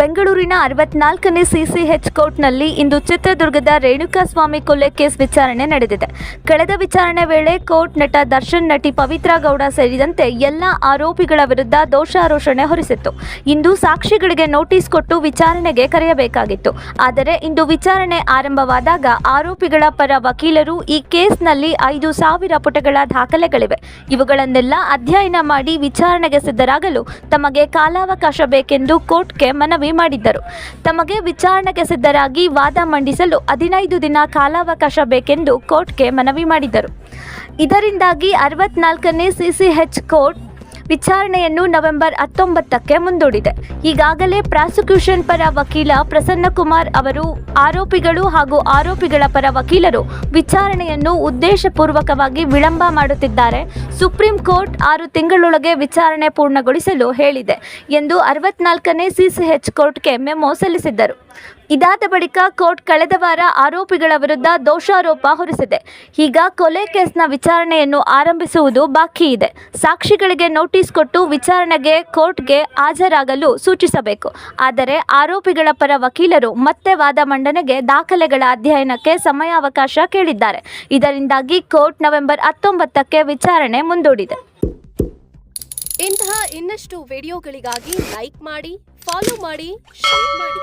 ಬೆಂಗಳೂರಿನ ಅರವತ್ನಾಲ್ಕನೇ ಸಿಸಿಎಚ್ ಕೋರ್ಟ್ನಲ್ಲಿ ಇಂದು ಚಿತ್ರದುರ್ಗದ ರೇಣುಕಾಸ್ವಾಮಿ ಕೊಲೆ ಕೇಸ್ ವಿಚಾರಣೆ ನಡೆದಿದೆ. ಕಳೆದ ವಿಚಾರಣೆ ವೇಳೆ ಕೋರ್ಟ್ ನಟ ದರ್ಶನ್, ನಟಿ ಪವಿತ್ರಾ ಗೌಡ ಸೇರಿದಂತೆ ಎಲ್ಲ ಆರೋಪಿಗಳ ವಿರುದ್ಧ ದೋಷಾರೋಪಣೆ ಹೊರಿಸಿತ್ತು. ಇಂದು ಸಾಕ್ಷಿಗಳಿಗೆ ನೋಟಿಸ್ ಕೊಟ್ಟು ವಿಚಾರಣೆಗೆ ಕರೆಯಬೇಕಾಗಿತ್ತು. ಆದರೆ ಇಂದು ವಿಚಾರಣೆ ಆರಂಭವಾದಾಗ ಆರೋಪಿಗಳ ಪರ ವಕೀಲರು ಈ ಕೇಸ್ನಲ್ಲಿ ಐದು ಸಾವಿರ ಪುಟಗಳ ದಾಖಲೆಗಳಿವೆ. ಇವುಗಳನ್ನೆಲ್ಲ ಅಧ್ಯಯನ ಮಾಡಿ ವಿಚಾರಣೆಗೆ ಸಿದ್ಧರಾಗಲು ತಮಗೆ ಕಾಲಾವಕಾಶ ಬೇಕೆಂದು ಕೋರ್ಟ್ಗೆ ಮನವಿ ಮಾಡಿದ್ದರು. ತಮಗೆ ವಿಚಾರಣೆಗೆ ಸಿದ್ಧರಾಗಿ ವಾದ ಮಂಡಿಸಲು ಹದಿನೈದು ದಿನ ಕಾಲಾವಕಾಶ ಬೇಕೆಂದು ಕೋರ್ಟ್ಗೆ ಮನವಿ ಮಾಡಿದ್ದರು. ಇದರಿಂದಾಗಿ ಅರವತ್ನಾಲ್ಕನೇ ಸಿಸಿಎಚ್ ಕೋರ್ಟ್ ವಿಚಾರಣೆಯನ್ನು ನವೆಂಬರ್ ಹತ್ತೊಂಬತ್ತಕ್ಕೆ ಮುಂದೂಡಿದೆ. ಈಗಾಗಲೇ ಪ್ರಾಸಿಕ್ಯೂಷನ್ ಪರ ವಕೀಲ ಪ್ರಸನ್ನಕುಮಾರ್ ಅವರು ಆರೋಪಿಗಳು ಹಾಗೂ ಆರೋಪಿಗಳ ಪರ ವಕೀಲರು ವಿಚಾರಣೆಯನ್ನು ಉದ್ದೇಶಪೂರ್ವಕವಾಗಿ ವಿಳಂಬ ಮಾಡುತ್ತಿದ್ದಾರೆ. ಸುಪ್ರೀಂ ಕೋರ್ಟ್ ಆರು ತಿಂಗಳೊಳಗೆ ವಿಚಾರಣೆ ಪೂರ್ಣಗೊಳಿಸಲು ಹೇಳಿದೆ ಎಂದು ಅರವತ್ನಾಲ್ಕನೇ ಸಿಸಿಎಚ್ ಕೋರ್ಟ್ಗೆ ಮೆಮೊ ಸಲ್ಲಿಸಿದ್ದರು. ಇದಾದ ಬಳಿಕ ಕೋರ್ಟ್ ಕಳೆದ ವಾರ ಆರೋಪಿಗಳ ವಿರುದ್ಧ ದೋಷಾರೋಪ ಹೊರಿಸಿದೆ. ಈಗ ಕೊಲೆ ಕೇಸ್ನ ವಿಚಾರಣೆಯನ್ನು ಆರಂಭಿಸುವುದು ಬಾಕಿ ಇದೆ. ಸಾಕ್ಷಿಗಳಿಗೆ ನೋಟಿಸ್ ಕೊಟ್ಟು ವಿಚಾರಣೆಗೆ ಕೋರ್ಟ್ಗೆ ಹಾಜರಾಗಲು ಸೂಚಿಸಬೇಕು. ಆದರೆ ಆರೋಪಿಗಳ ಪರ ವಕೀಲರು ಮತ್ತೆ ವಾದ ಮಂಡನೆಗೆ ದಾಖಲೆಗಳ ಅಧ್ಯಯನಕ್ಕೆ ಸಮಯಾವಕಾಶ ಕೇಳಿದ್ದಾರೆ. ಇದರಿಂದಾಗಿ ಕೋರ್ಟ್ ನವೆಂಬರ್ ಹತ್ತೊಂಬತ್ತಕ್ಕೆ ವಿಚಾರಣೆ ಮುಂದೂಡಿದೆ. ಇಂತಹ ಇನ್ನಷ್ಟು ವಿಡಿಯೋಗಳಿಗಾಗಿ ಲೈಕ್ ಮಾಡಿ, ಫಾಲೋ ಮಾಡಿ, ಶೇರ್ ಮಾಡಿ.